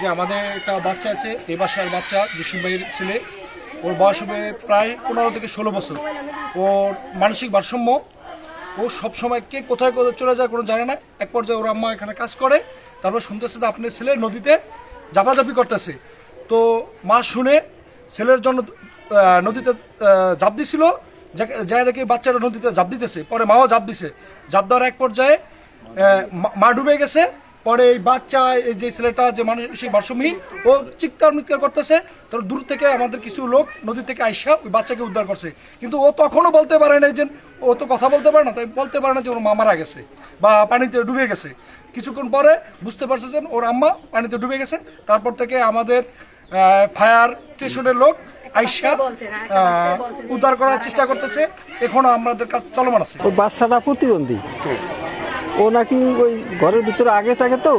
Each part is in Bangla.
যে আমাদের একটা বাচ্চা আছে, এই বাসার বাচ্চা জসিম ভাইয়ের ছেলে। ওর বয়স হবে প্রায় পনেরো থেকে ষোলো বছর। ওর মানসিক ভারসাম্য, ও সবসময় কে কোথায় কোথায় চলে যায় কোনো জানে না। এক পর্যায়ে ওর আম্মা এখানে কাজ করে, তারপর শুনতেছে যে আপনার ছেলে নদীতে জাপাজাপি করতেছে। তো মা শুনে ছেলের জন্য নদীতে জাপ দিছিল যায় দেখে বাচ্চাটা নদীতে জাপ দিতেছে। পরে মাও জাপ দিছে। জাপ দেওয়ার এক পর্যায়ে মা ডুবে গেছে। পরে এই বাচ্চা এই যে ছেলেটা যে মানসিক ভারসাম্যহীন ও চিৎকার মিৎকার করতেছে তো দূর থেকে আমাদের কিছু লোক নদী থেকে আইসা ওই বাচ্চাকে উদ্ধার করছে। কিন্তু ও তখনও বলতে পারে না যে ও তো কথা বলতে পারে না তাই বলতে পারে না যে ওর মা মারা গেছে বা পানিতে ডুবে গেছে। কিছুক্ষণ পরে বুঝতে পারছে যে ওর আম্মা পানিতে ডুবে গেছে। তারপর থেকে আমাদের ফায়ার স্টেশনের লোক আইসা যে উদ্ধার করার চেষ্টা করতেছে। এখনও আমাদের কাজ চলমান আছে। বাচ্চাটা প্রতিবন্ধী? ও নাকি ওই ঘরের ভিতরে আগে থাকে তো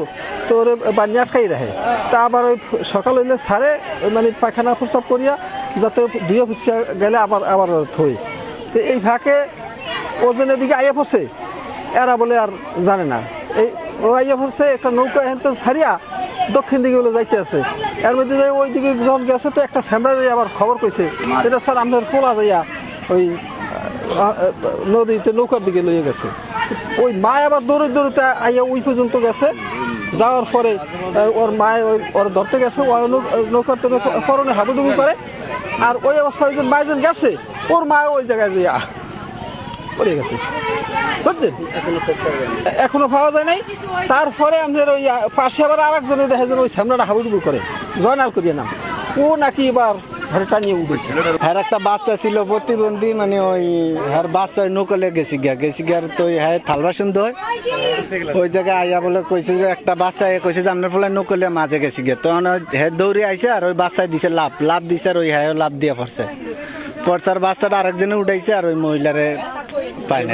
তো ওরে বানিয়ে আটকাই রাখে। তা আবার ওই সকাল হইলে সারে মানে পায়খানা প্রস্রাব করিয়া যাতে ধুয়ে ফুসিয়া গেলে আবার আবার থই। তো এই ফাঁকে ও যেন এদিকে আইয়া পড়ছে, এরা বলে আর জানে না। এই ও আইয়া পড়ছে, একটা নৌকা এখান থেকে ছাড়িয়া দক্ষিণ দিকে বলে যাইতে আছে। এর মধ্যে যে ওই দিকে যখন গেছে তো একটা স্যামরা যাই আবার খবর কইছে, এটা স্যার আপনার পোলা যাইয়া ওই নদীতে নৌকার দিকে লইয়ে গেছে। ওই মা আবার দৌড়ে দৌড়তে আইয়া ওই পর্যন্ত গেছে। যাওয়ার পরে ওর মায় ওই ওর ধরতে গেছে ও নৌ- নৌকার তো পরনে হাবুডুবু করে। আর ওই অবস্থায় ওই যে মায়জন গেছে ওর মা ওই জায়গায় যে পড়ে গেছে। বুঝছেন? এখনও পাওয়া যায় নাই। তারপরে আপনার ওই পাশে আবার আর একজনে দেখা যায় ওই সামনাটা হাবুডুবু করে। জয়নাল করিয়ে নাম ও নাকি এবার ঘরে টানিয়ে উঠেছে। হ্যার একটা বাচ্চা ছিল প্রতিবন্ধী মানে ওই হ্যার বাচ্চা নকলে গেছি গিয়া। গেছি গিয়ার তো হ্যাঁ থাল বাসন দই ওই জায়গায় আইয়া বলে কইছে যে, একটা বাচ্চা কইছে যে আপনার ফলে নকলে মাঝে গেছি গিয়া। তখন হ্যাঁ দৌড়ে আইছে আর ওই বাচ্চা দিছে লাভ লাভ দিছে আর ওই হ্যাঁ লাভ দিয়ে পড়ছে। পড়ছার বাচ্চাটা আরেকজনে উঠাইছে আর ওই মহিলারে পায় না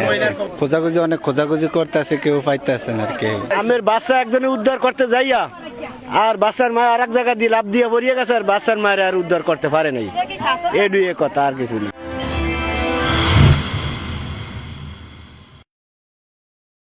খোঁজাখুঁজি, অনেক খোঁজাখুঁজি করতেছে, কেউ পাইতেছে না আর কি। আমের বাচ্চা একজনে উদ্ধার করতে যাইয়া আর বাচ্চার মা আর এক জায়গা দিয়ে লাভ দিয়ে পড়িয়ে গেছে আর বাচ্চার মায়ের আর উদ্ধার করতে পারে নাই। এ দুই কথা আর কিছু না।